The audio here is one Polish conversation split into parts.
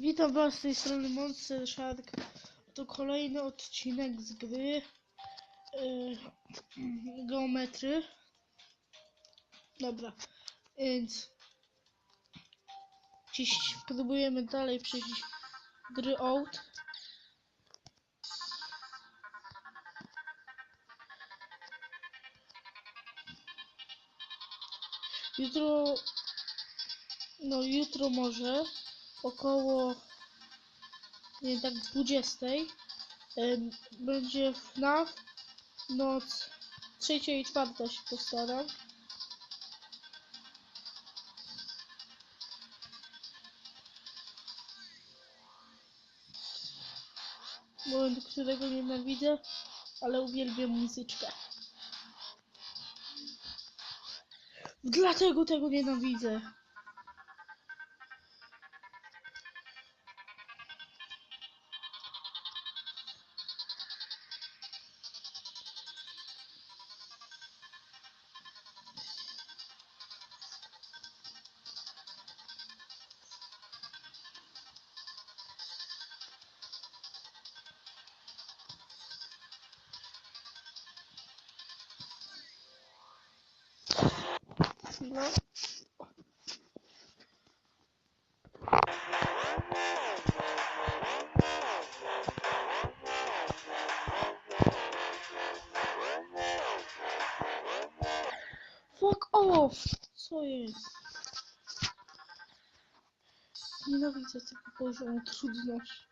Witam was z tej strony Monster Shark. To kolejny odcinek z gry yy, Geometry. Dobra, więc dziś próbujemy dalej przejść gry Out. Jutro, no jutro może około nie tak 20 em, będzie FNAF noc trzecia i czwarta się postaram. Moment, którego nienawidzę, ale uwielbiam muzyczkę. Dlatego tego nienawidzę. No. Fuck off! Co jest? Nienawidzę tego poziomu trudności.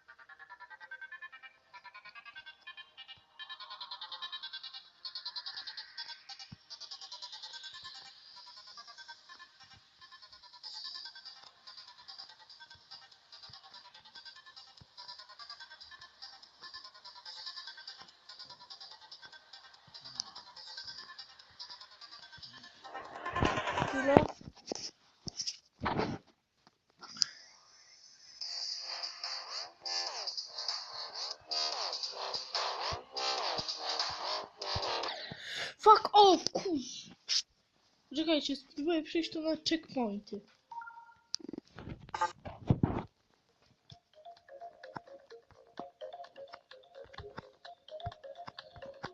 Chwilę. Fuck off, kuź! Czekajcie, spróbuję przejść tu na checkpointy.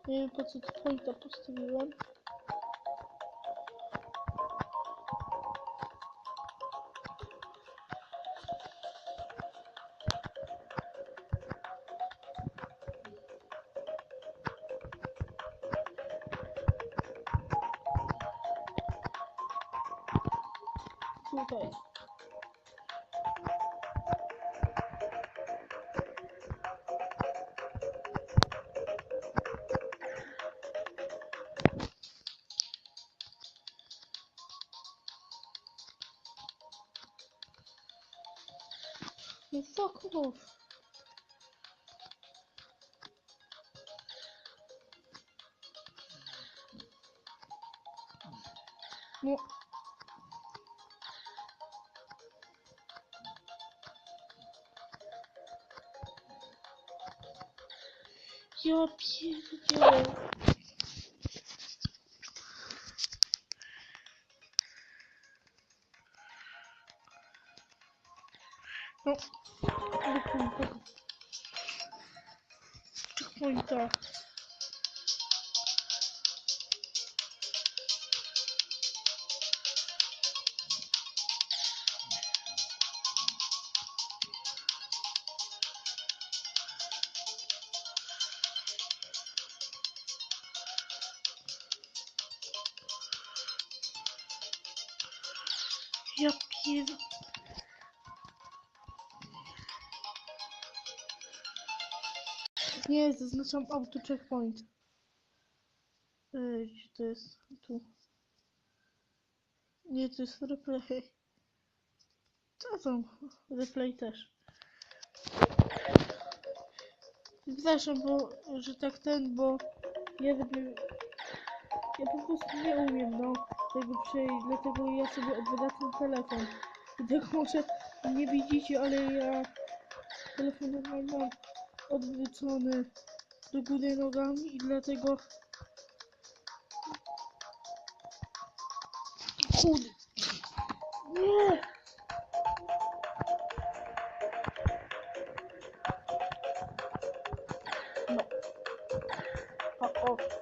Nie wiem po co pointa postawiłem. Tutaj. No fuck off. No. Ja pierdzielę. No, wypnij tego. Checkpointa. Ja pier... Nie, zaznaczam auto checkpoint. Ej, gdzie to jest? Tu. Nie, to jest replay. Co tam? Replay też. Przepraszam, bo, że tak ten, bo ja robię... Ja po prostu nie umiem, no, tego przejść, dlatego ja sobie odwracam telefon. I tak może nie widzicie, ale ja telefon normalnie mam odwrócony do góry nogami i dlatego... Kurde! Nie! No. Fuck off.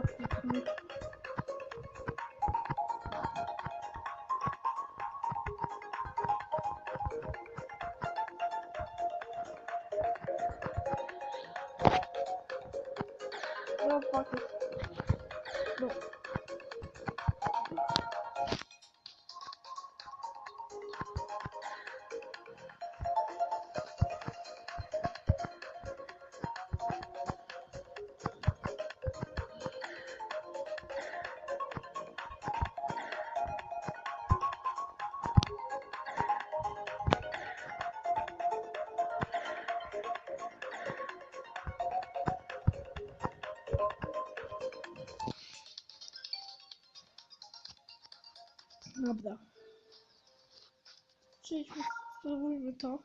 W sumie. No, Dobra. Przejdźmy, spróbujmy to.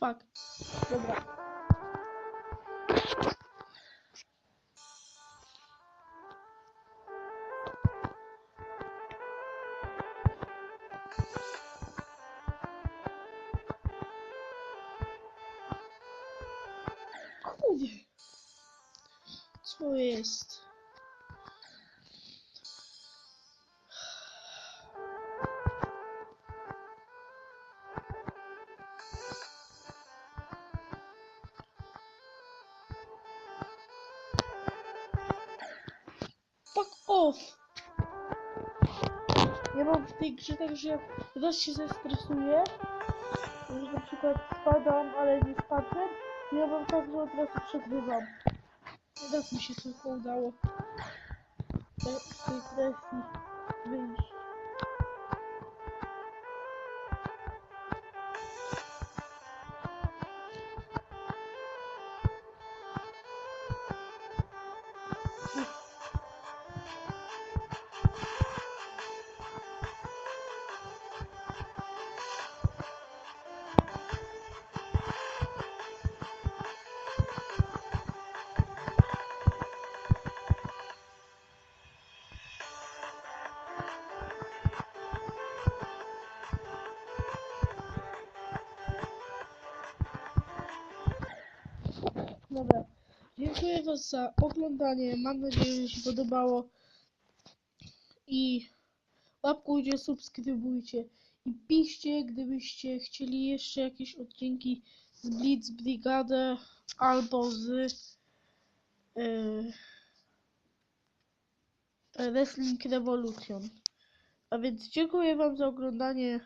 Fuck. Dobra. Co jest? Fuck off! Ja mam w tej grze tak, że raz się zestresuję, że na przykład spadam, ale nie spadłem, to ja mam tak, że od razu przegrywam. Raz mi się tylko udało te- tej presji wyjść. Dobra. Dziękuję Was za oglądanie. Mam nadzieję, że się podobało. I łapkujcie, subskrybujcie. I piszcie, gdybyście chcieli jeszcze jakieś odcinki z Blitz Brigade albo z yy, Wrestling Revolution. A więc dziękuję Wam za oglądanie.